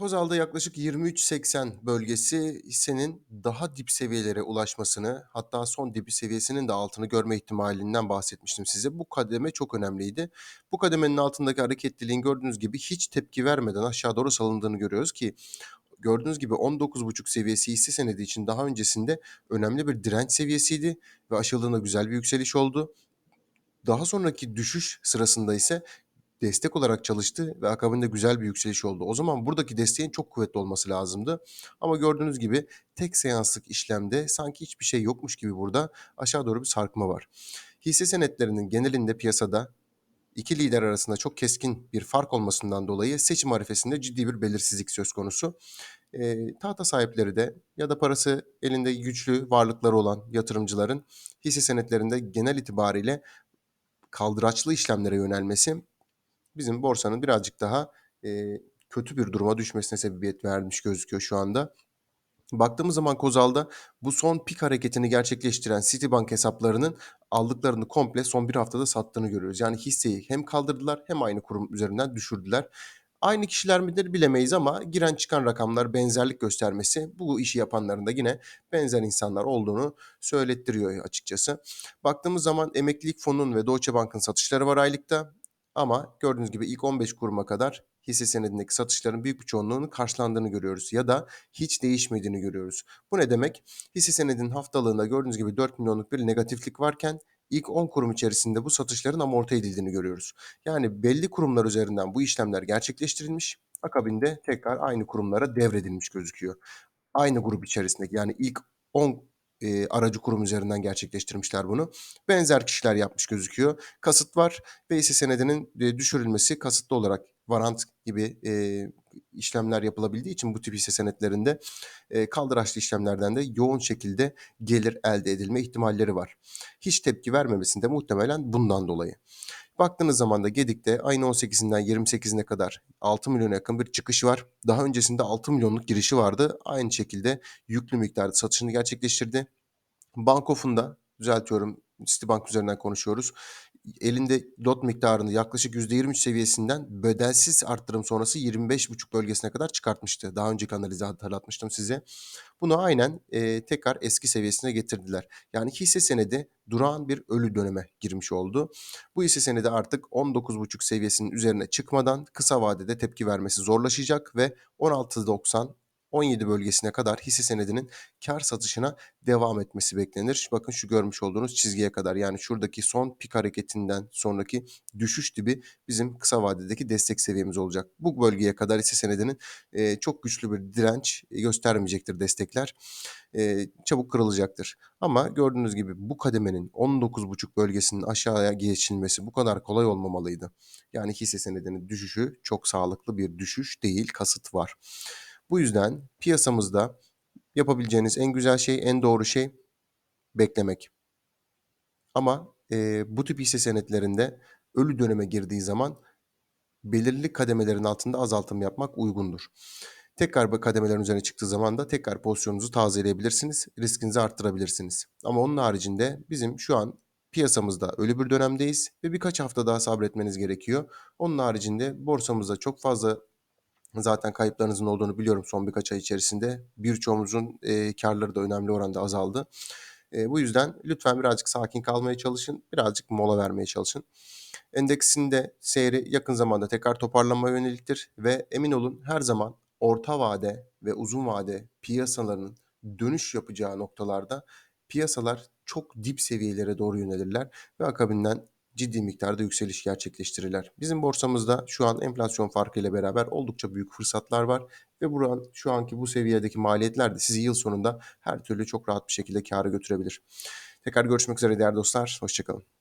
Kozal'da yaklaşık 23.80 bölgesi hissenin daha dip seviyelere ulaşmasını hatta son dibi seviyesinin de altını görme ihtimalinden bahsetmiştim size. Bu kademe çok önemliydi. Bu kademenin altındaki hareketliliğin gördüğünüz gibi hiç tepki vermeden aşağı doğru salındığını görüyoruz ki gördüğünüz gibi 19.5 seviyesi hisse senedi için daha öncesinde önemli bir direnç seviyesiydi ve aşıldığında güzel bir yükseliş oldu. Daha sonraki düşüş sırasında ise destek olarak çalıştı ve akabinde güzel bir yükseliş oldu. O zaman buradaki desteğin çok kuvvetli olması lazımdı. Ama gördüğünüz gibi tek seanslık işlemde sanki hiçbir şey yokmuş gibi burada aşağı doğru bir sarkma var. Hisse senetlerinin genelinde piyasada iki lider arasında çok keskin bir fark olmasından dolayı seçim arifesinde ciddi bir belirsizlik söz konusu. E, tahta sahipleri de ya da parası elinde güçlü varlıkları olan yatırımcıların hisse senetlerinde genel itibariyle kaldıraçlı işlemlere yönelmesi bizim borsanın birazcık daha e, kötü bir duruma düşmesine sebebiyet vermiş gözüküyor şu anda. Baktığımız zaman Kozal'da bu son pik hareketini gerçekleştiren Citibank hesaplarının aldıklarını komple son bir haftada sattığını görüyoruz. Yani hisseyi hem kaldırdılar hem aynı kurum üzerinden düşürdüler. Aynı kişiler midir bilemeyiz ama giren çıkan rakamlar benzerlik göstermesi bu işi yapanların da yine benzer insanlar olduğunu söylettiriyor açıkçası. Baktığımız zaman emeklilik fonunun ve Deutsche Bank'ın satışları var aylıkta. Ama gördüğünüz gibi ilk 15 kuruma kadar hisse senedindeki satışların büyük bir çoğunluğunun karşılandığını görüyoruz ya da hiç değişmediğini görüyoruz. Bu ne demek? Hisse senedinin haftalığında gördüğünüz gibi 4 milyonluk bir negatiflik varken ilk 10 kurum içerisinde bu satışların amorti edildiğini görüyoruz. Yani belli kurumlar üzerinden bu işlemler gerçekleştirilmiş, akabinde tekrar aynı kurumlara devredilmiş gözüküyor. Aynı grup içerisindeki yani ilk 10 e, aracı kurum üzerinden gerçekleştirmişler bunu. Benzer kişiler yapmış gözüküyor. Kasıt var ve hisse senedinin e, düşürülmesi kasıtlı olarak varant gibi e, işlemler yapılabildiği için bu tip hisse senetlerinde e, kaldıraçlı işlemlerden de yoğun şekilde gelir elde edilme ihtimalleri var. Hiç tepki vermemesinde muhtemelen bundan dolayı. Baktığınız zaman da Gedik'te ayın 18'inden 28'ine kadar 6 milyona yakın bir çıkışı var. Daha öncesinde 6 milyonluk girişi vardı. Aynı şekilde yüklü miktarda satışını gerçekleştirdi. Bankof'un düzeltiyorum Citibank üzerinden konuşuyoruz. Elinde lot miktarını yaklaşık %23 seviyesinden bedelsiz arttırım sonrası 25,5 bölgesine kadar çıkartmıştı. Daha önceki analizi hatırlatmıştım size. Bunu aynen e, tekrar eski seviyesine getirdiler. Yani hisse senedi durağan bir ölü döneme girmiş oldu. Bu hisse senedi artık 19,5 seviyesinin üzerine çıkmadan kısa vadede tepki vermesi zorlaşacak ve 16.90 17 bölgesine kadar hisse senedinin kar satışına devam etmesi beklenir. Bakın şu görmüş olduğunuz çizgiye kadar yani şuradaki son pik hareketinden sonraki düşüş dibi bizim kısa vadedeki destek seviyemiz olacak. Bu bölgeye kadar hisse senedinin e, çok güçlü bir direnç göstermeyecektir destekler. E, çabuk kırılacaktır. Ama gördüğünüz gibi bu kademenin 19,5 bölgesinin aşağıya geçilmesi bu kadar kolay olmamalıydı. Yani hisse senedinin düşüşü çok sağlıklı bir düşüş değil, kasıt var. Bu yüzden piyasamızda yapabileceğiniz en güzel şey, en doğru şey beklemek. Ama e, bu tip hisse senetlerinde ölü döneme girdiği zaman belirli kademelerin altında azaltım yapmak uygundur. Tekrar bu kademelerin üzerine çıktığı zaman da tekrar pozisyonunuzu tazeleyebilirsiniz, riskinizi arttırabilirsiniz. Ama onun haricinde bizim şu an piyasamızda ölü bir dönemdeyiz ve birkaç hafta daha sabretmeniz gerekiyor. Onun haricinde borsamızda çok fazla Zaten kayıplarınızın olduğunu biliyorum son birkaç ay içerisinde. Birçoğumuzun e, karları da önemli oranda azaldı. E, bu yüzden lütfen birazcık sakin kalmaya çalışın. Birazcık mola vermeye çalışın. Endeksinde seyri yakın zamanda tekrar toparlanmaya yöneliktir ve emin olun her zaman orta vade ve uzun vade piyasaların dönüş yapacağı noktalarda piyasalar çok dip seviyelere doğru yönelirler ve akabinden ciddi miktarda yükseliş gerçekleştirirler. Bizim borsamızda şu an enflasyon farkı ile beraber oldukça büyük fırsatlar var ve buran, şu anki bu seviyedeki maliyetler de sizi yıl sonunda her türlü çok rahat bir şekilde kâra götürebilir. Tekrar görüşmek üzere değerli dostlar. Hoşçakalın.